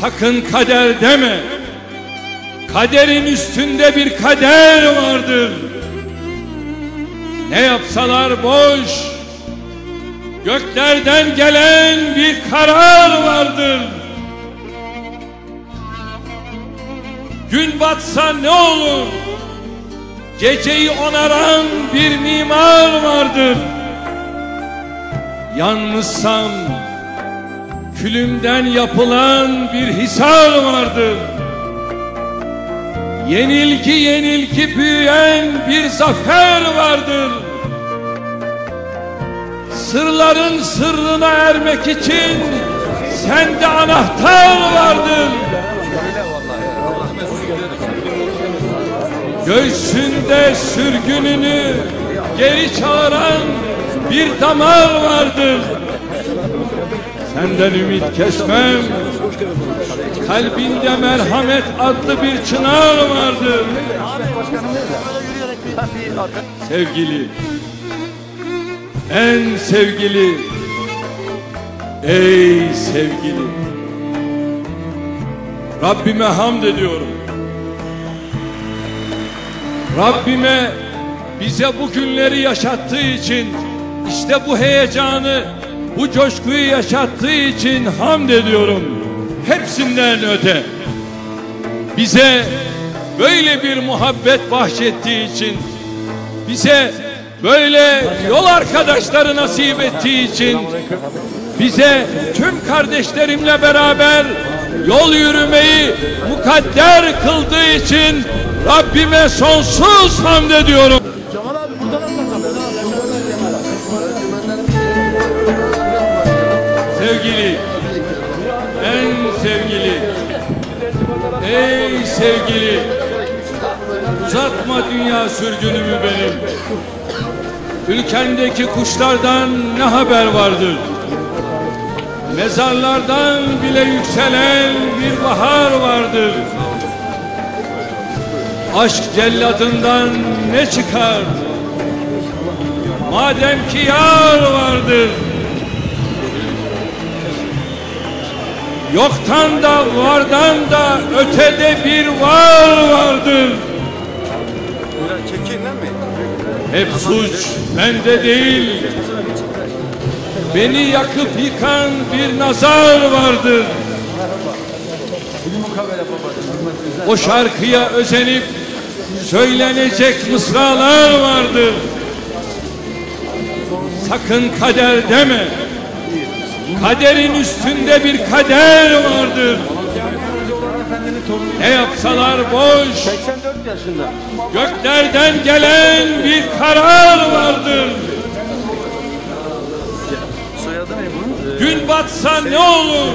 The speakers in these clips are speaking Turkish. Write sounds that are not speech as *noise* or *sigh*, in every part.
Sakın kader deme. Kaderin üstünde bir kader vardır. Ne yapsalar boş. Göklerden gelen bir karar vardır. Gün batsa ne olur? Geceyi onaran bir mimar vardır. Yalnızsam külümden yapılan bir hisar vardır. Yenilgi yenilgi büyüyen bir zafer vardır. Sırların sırrına ermek için sende anahtar vardır. Göğsünde sürgününü geri çağıran bir damar vardır. Senden ümit kesmem. Kalbinde merhamet adlı bir çınar vardır. Sevgili, en sevgili, ey sevgili. Rabbime hamd ediyorum. Rabbime bize bu günleri yaşattığı için, işte bu heyecanı, bu coşkuyu yaşattığı için hamd ediyorum. Hepsinden öte. Bize böyle bir muhabbet bahşettiği için, bize böyle yol arkadaşları nasip ettiği için, bize tüm kardeşlerimle beraber yol yürümeyi mukadder kıldığı için Rabbime sonsuz hamd ediyorum. Ey sevgili, uzatma dünya sürgünümü benim. Ülkendeki kuşlardan ne haber vardır? Mezarlardan bile yükselen bir bahar vardır. Aşk celladından ne çıkar? Madem ki yar vardır. Yoktan da vardan da ötede bir var vardır. Hep suç bende değil. Beni yakıp yıkan bir nazar vardır. O şarkıya özenip söylenecek mısralar vardır. Sakın kader deme. Kaderin üstünde bir kader vardır. Ne yapsalar boş. 84 yaşında. Göklerden gelen bir karar vardır. Soyadı ne bunun? Gün batsa ne olur?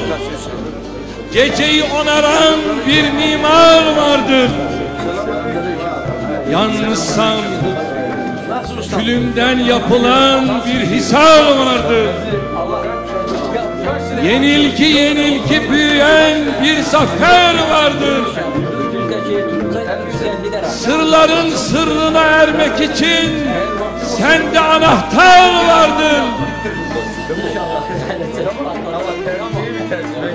Geceyi onaran bir mimar vardır. Yalnızsam külümden yapılan bir hisar vardır. Yenilgi yenilgi büyüyen bir zafer vardır. Sırların sırrına ermek için sende anahtar vardır.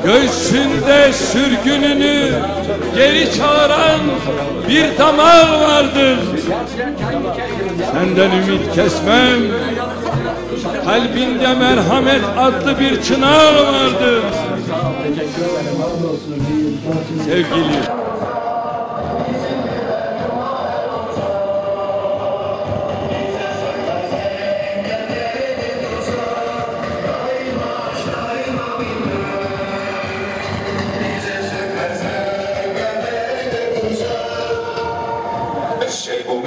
Göğsünde sürgününü geri çağıran bir damar vardır. Senden ümit kesmem kalbinde merhamet adlı bir çınar vardı. Sevgili şey bu.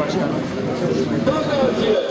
başkanım.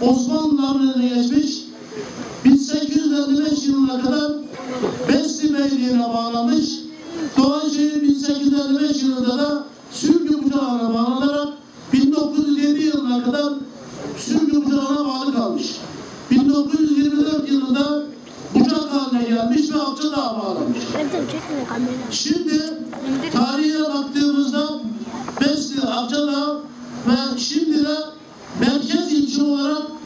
Osmanlıların geçmiş, 1855 yılına kadar Besli Beyliği'ne bağlamış, Doğaşehir 1855 yılında da Sürgü Bucağı'na bağlanarak 1907 yılına kadar Sürgü Bucağı'na bağlı kalmış. 1924 yılında Bucak haline gelmiş ve Akça Dağı bağlamış. Şimdi tarihe baktığımızda Besli, Akça Dağı ve şimdi de Oh.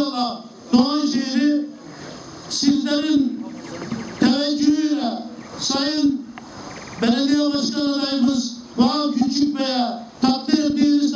İnşallah Doğanşehir'i sizlerin teveccühüyle Sayın Belediye Başkan adayımız Vahap Küçük Bey'e takdir ettiğiniz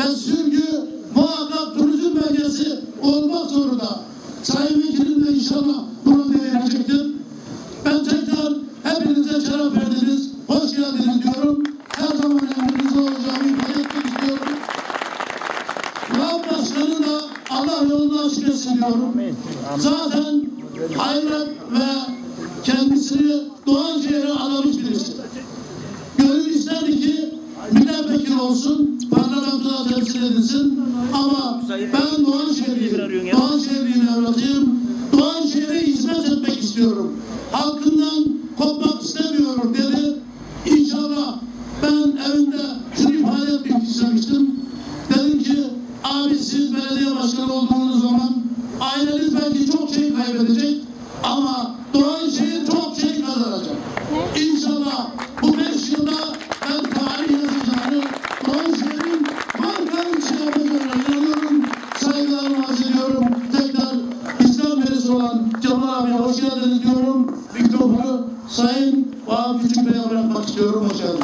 ve sürgü muhakkak turizm bölgesi olmak zorunda. Sayın Vekilim inşallah abi siz belediye başkanı olduğunuz zaman aileniz belki çok şey kaybedecek ama Doğanşehir çok şey kazanacak. İnşallah bu beş yılda ben tarih yazacağını Doğanşehir'in marka ilçe yapacağına inanıyorum. Saygılarımı arz ediyorum. Tekrar İslam verisi olan Cemal abi hoş geldiniz diyorum. Mikrofonu Sayın Vahap Küçük Bey'e bırakmak istiyorum. Hoş geldiniz.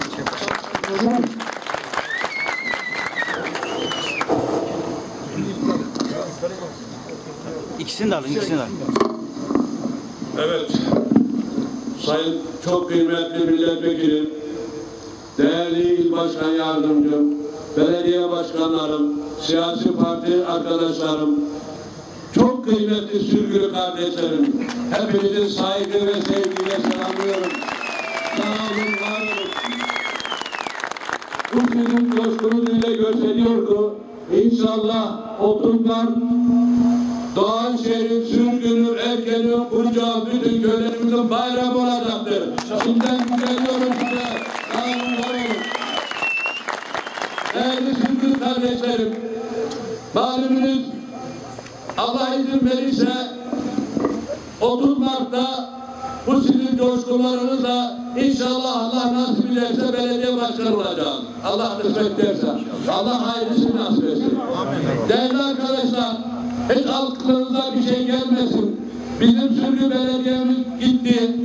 İkisini de alın, ikisini de alın. Evet. Sayın çok kıymetli milletvekilim, değerli il başkan yardımcım, belediye başkanlarım, siyasi parti arkadaşlarım, çok kıymetli sürgülü kardeşlerim, hepinizi saygı ve sevgiyle selamlıyorum. Sağ olun, var olun. Bu sizin coşkunuz ile gösteriyor ki inşallah oturumlar Doğanşehir'in sürgünü, erkenin, kurcağı, bütün köylerimizin bayramı olacaktır. Şimdiden güveniyorum size. Sağ olun, var olun. Değerli sürgün kardeşlerim, malumunuz Allah izin verirse 30 Mart'ta bu sizin coşkularınızla inşallah Allah nasip ederse belediye başkanı olacağım. Allah kısmet ederse. Allah hayırlısını nasip etsin. Değerli arkadaşlar, hiç aklınıza bir şey gelmesin. Bizim sürgü belediyemiz gitti.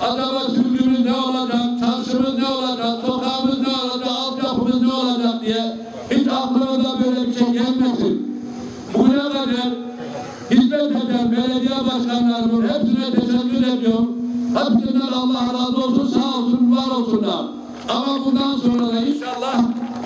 Acaba sürgümüz ne olacak, çarşımız ne olacak, sokağımız ne olacak, altyapımız ne olacak diye hiç aklınıza böyle bir şey gelmesin. Bugüne kadar hizmet eden belediye başkanlarımın hepsine teşekkür ediyorum. Hepsinden Allah razı olsun, sağ olsun, var olsunlar. Ama bundan sonra da inşallah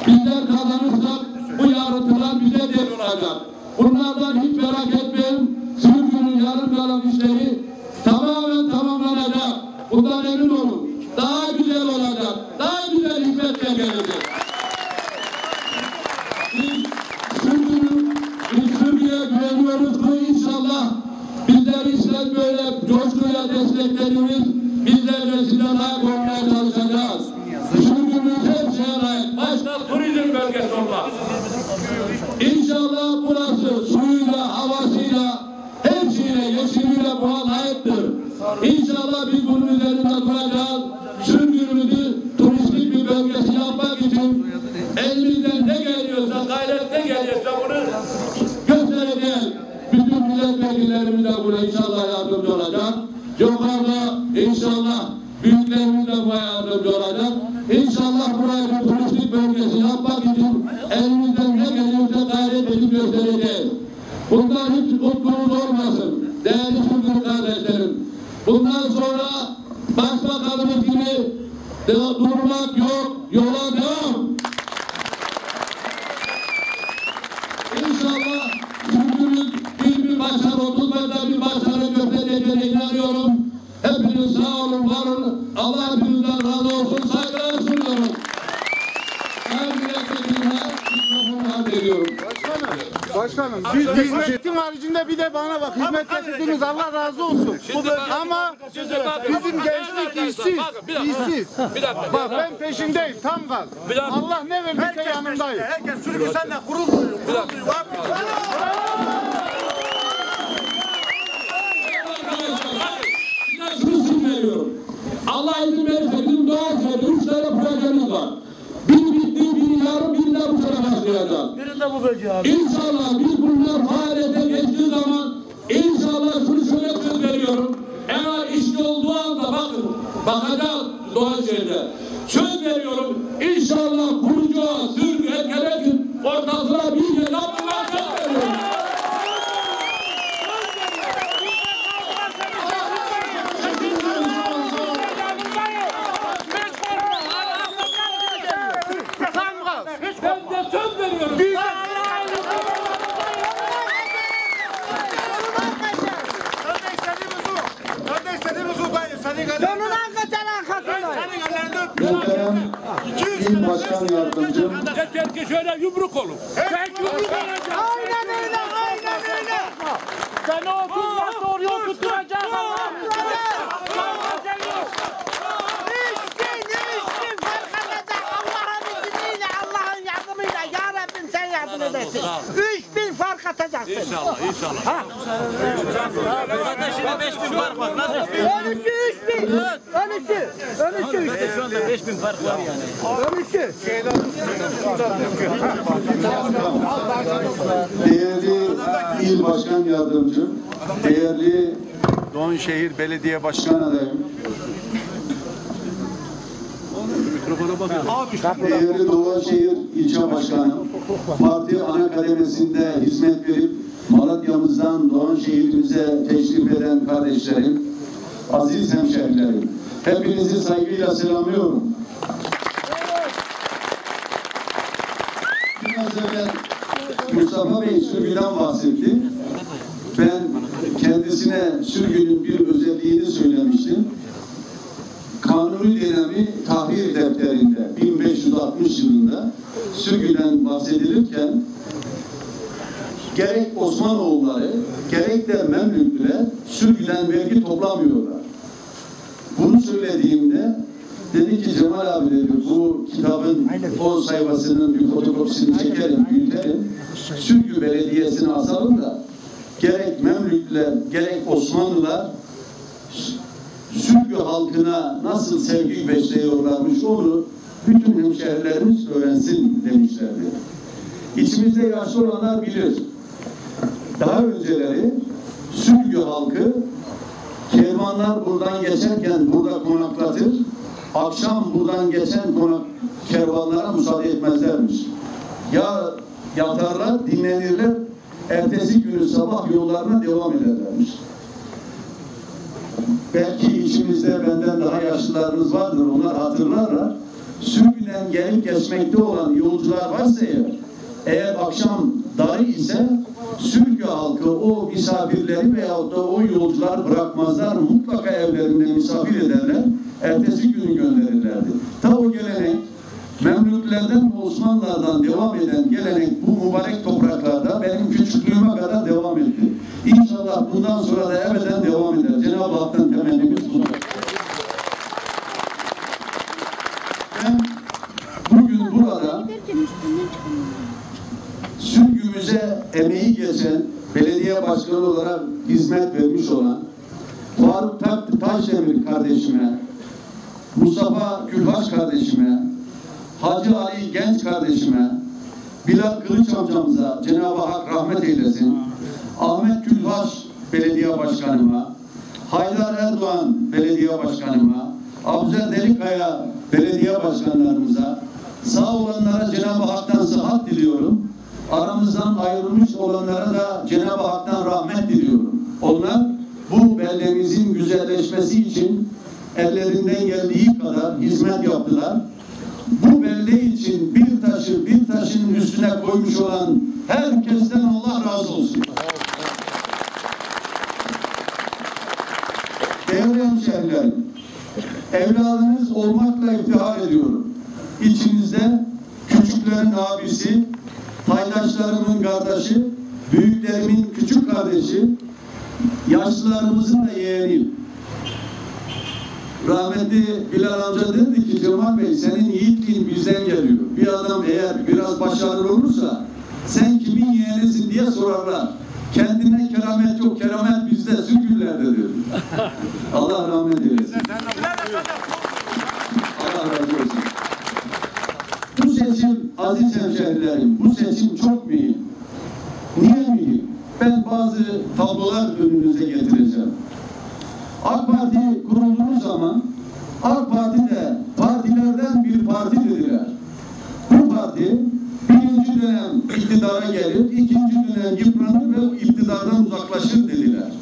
bizler kazanırsak bu yarıntılar bize değil olacak. Bunlardan hiç merak etmeyin. Sürgünün yarım kalan işleri tamamen tamamlanacak. Bundan emin olun. Daha güzel olacak. Daha güzel hizmetle gelecek. Biz sürgünün, güveniyoruz ki inşallah bizler işler böyle coşkuyla desteklerimiz bizler sizden layık olmaya çalışacağız. Sürgümüz her şeye layık. Başta turizm bölgesi olmak. İnşallah burası suyuyla, havasıyla, her şeyle, yeşiliyle buna layıktır. İnşallah biz bunun üzerinde duracağız. Sürgünümüzü turistik bir bölgesi yapmak için elimizden ne geliyorsa, gayret ne geliyorsa bunu göstereceğiz. Bütün milletvekillerimiz de buna inşallah yardımcı olacak. Yukarıda inşallah büyüklerimiz de buna yardımcı olacak. İnşallah burayı bir turistik bölgesi yapmak için elimizden ne geliyorsa gayret edip göstereceğiz. Bundan hiç kutkunuz olmasın. Değerli Türk kardeşlerim. Bundan sonra başbakanımız gibi durmak yok, yola devam. İnşallah Türk'ümüz bir bir başarı, otuz bir başarı göstereceğine inanıyorum. Hepiniz sağ olun, var olun. Allah Başkanım biz haricinde bir de bana bak hizmet getirdiniz Allah razı olsun. Ama bizim gençlik işsiz. işsiz. Bak ben peşindeyim tam gaz. Allah ne verdiyse yanındayım. Herkes sürgü senden gurur duyuyor. Gurur duyuyor. Size şunu söylüyorum. Allah izin verirse bizim doğa içinde üç tane projemiz var. Bir bitti, biri yarın, biri de bu sene başlayacak. Birinde bu bölge abi. İnşallah biz bunlar faaliyete geçtiği zaman inşallah şunu şöyle söz veriyorum. Eğer işli olduğu anda bakın bakacağız doğa şeyde. Söz veriyorum inşallah kurucuğa, sürgü, ekelekin ortasına bir yer yaptılar söz veriyorum. Ben de söz veriyorum. Senden istediğimiz o. Senden istediğimiz Senin ellerinde öpüyorum. Muhterem İl Başkan Yardımcım, Yeter ki şöyle yumruk olun. Aynen öyle, aynen öyle. Seni o kızlar doğruya oturtturacak Allah. Üç gün, üç gün fark edecek Allah'ın izniyle, Allah'ın yardımıyla. Ya Rabbim sen yardım edersin. Üç bin fark atacaksın. Zaten şimdi 5000 fark var. Nasıl? Önüsü üç bin. Önüsü. Önüsü üç bin. Şu anda 5000 fark var yani. Önüsü. değerli İl Başkan Yardımcım, değerli Doğanşehir Belediye Başkan adayım, değerli Doğanşehir İlçe Başkanım, parti ana kademesinde hizmet verip Malatya'mızdan Doğanşehir'imize teşrif eden kardeşlerim, aziz hemşehrilerim, hepinizi saygıyla selamlıyorum. Biraz evvel Mustafa Bey sürgüden bahsetti. Ben kendisine sürgünün bir özelliğini söylemiştim. Kanuni dönemi tahrir defterinde 1560 yılında sürgüden bahsedilirken gerek Osmanoğulları gerek de Memlüklüler sürgüden vergi toplamıyorlar. Bunu söylediğimde dedi ki Cemal abi dedi bu kitabın o sayfasının bir fotokopisini çekelim, büyütelim. Sürgü Belediyesi'ne asalım da gerek Memlükler gerek Osmanlılar Sürgü halkına nasıl sevgi besliyorlarmış onu bütün hemşehrilerimiz öğrensin demişlerdi. İçimizde yaşlı olanlar bilir. Daha önceleri Sürgü halkı kervanlar buradan geçerken burada konaklatır. Akşam buradan geçen konak kervanlara müsaade etmezlermiş. Ya yatarlar, dinlenirler, ertesi günü sabah yollarına devam ederlermiş. Belki içimizde benden daha yaşlılarınız vardır, onlar hatırlarlar. Sürgüden gelip geçmekte olan yolcular varsa eğer, eğer akşam darı ise Sürgü halkı o misafirleri veyahut da o yolcular bırakmazlar. Mutlaka evlerinde misafir ederler. Ertesi gün gönderirlerdi. Ta o gelenek Memlüklerden ve Osmanlılardan devam eden gelenek bu mübarek topraklarda benim küçüklüğüme kadar devam etti. İnşallah bundan sonra da ebeden devam eder. Cenab-ı Hak'tan temennimiz budur. Ben bugün burada sürgümüze emeği geçen belediye başkanı olarak hizmet vermiş olan Faruk Ta- Taşdemir kardeşime, Mustafa Gülhaç kardeşime, Hacı Ali Genç kardeşime, Bilal Kılıç amcamıza Cenab-ı Hak rahmet eylesin. Ahmet Gülhaç belediye başkanıma, Haydar Erdoğan belediye başkanıma, Abuzer Delikaya belediye başkanlarımıza, sağ olanlara Cenab-ı Hak'tan sıhhat diliyorum. Aramızdan ayrılmış olanlara da Cenab-ı Hak'tan rahmet diliyorum. Onlar bu beldemizin güzelleşmesi için ellerinden geldiği kadar hizmet yaptılar. Bu belde için bir taşı bir taşın üstüne koymuş olan herkesten Allah razı olsun. Değerli hemşehrilerim, evladınız olmakla iftihar ediyorum. İçinizde küçüklerin abisi, paydaşlarımın kardeşi, büyüklerimin küçük kardeşi, yaşlılarımızın da yeğeniyim. Rahmetli Bilal amca dedi ki Cemal Bey senin yiğitliğin bizden geliyor. Bir adam eğer biraz başarılı olursa sen kimin yeğenisin diye sorarlar. Kendine keramet yok, keramet bizde, sürgünlerde diyor. *laughs* Allah rahmet eylesin. Allah razı olsun. Aziz hemşehrilerim, bu seçim çok mühim. Niye mühim? Ben bazı tablolar önünüze getireceğim. AK Parti kurulduğu zaman AK Parti de partilerden bir parti dediler. Bu parti birinci dönem iktidara gelir, ikinci dönem yıpranır ve iktidardan uzaklaşır dediler.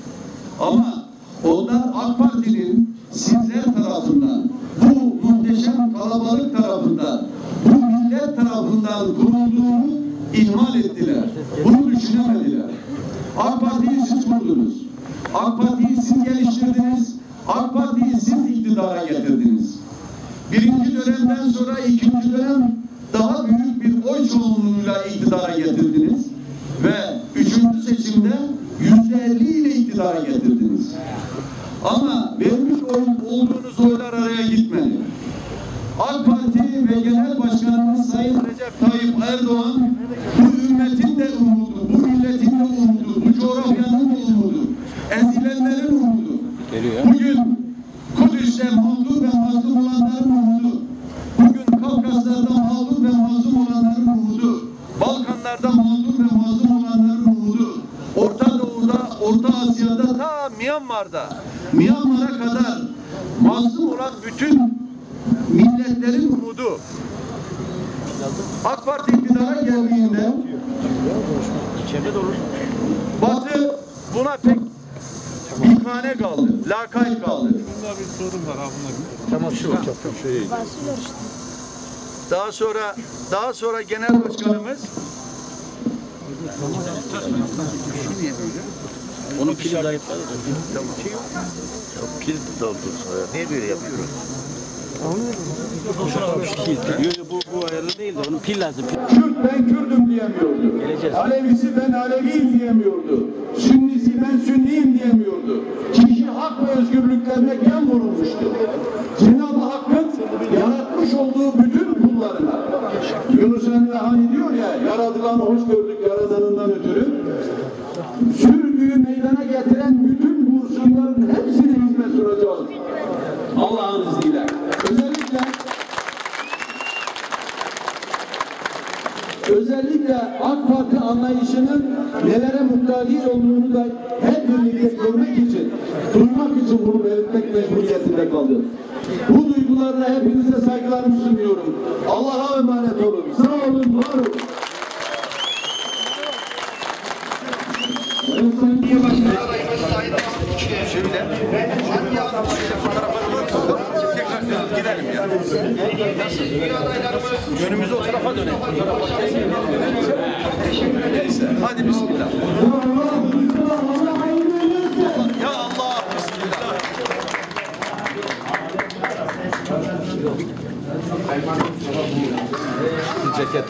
Ama onlar AK Parti'nin sizler tarafından, bu muhteşem kalabalık tarafından, millet tarafından kurulduğunu ihmal ettiler. Bunu düşünemediler. AK Parti'yi siz kurdunuz. AK Parti'yi siz geliştirdiniz. AK Parti'yi siz iktidara getirdiniz. Birinci dönemden sonra ikinci dönem daha büyük bir oy çoğunluğuyla iktidara getirdiniz. Ve üçüncü seçimde yüzde elli ile iktidara getirdiniz. Ama vermiş ol- olduğunuz oylar araya gitmedi. AK Parti ve Genel Başkanımız Sayın Recep Tayyip Erdoğan bu ümmetin de umudu, bu milletin de umudu, bu coğrafyanın da umudu, ezilenlerin umudu. Bugün Kudüs'te mağdur ve mazlum olanların umudu. Bugün Kafkaslar'da mağdur ve mazlum olanların umudu. Balkanlarda mağdur ve mazlum olanların umudu. Orta Doğu'da, Orta Asya'da, ta Myanmar'da, Myanmar'a kadar mazlum olan bütün milletlerin umudu. AK Parti iktidara geldiğinde Batı buna pek bikane kaldı, lakayt kaldı. Tamam şu. Daha sonra daha sonra genel başkanımız Onun pili zayıfladı. Pil doldu sonra. Niye böyle yapıyoruz? Yok bu, bu ayarlı değil de onun pil lazım. Kürt ben Kürdüm diyemiyordu. Alevisi ben Aleviyim diyemiyordu. Sünnisi ben Sünniyim diyemiyordu. Kişi ve özgürlüklerine gen vurulmuştu. Cenab-ı Hakk'ın yaratmış olduğu bütün kullarına Yunus Emre hani diyor ya yaratılanı hoş gördük yaradanından ötürü sürgüyü meydana getiren bütün kurşunların hepsine hizmet sunacağız. Allah'ın izniyle. Özellikle özellikle AK Parti anlayışının nelere muhtaç olduğunu da belirtmek mecburiyetinde kaldım. Bu duygularla hepinize saygılarımı sunuyorum. Allah'a emanet olun. Sağ olun, var olun. Evet, Sayın Cumhurbaşkanı adayımız Sayın Mahmut Küçük'e Şöyle. Tekrar gidelim ya. Önümüzü o tarafa dönelim. Neyse. Hadi bismillah. Ya Allah bismillah. Ceketi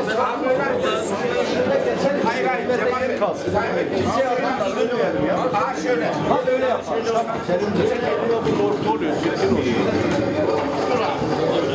kalsın. Kimseye adam vermeyelim ya. Ha şöyle. Ha öyle yapalım. Senin de. Korktu oluyor. Dur abi.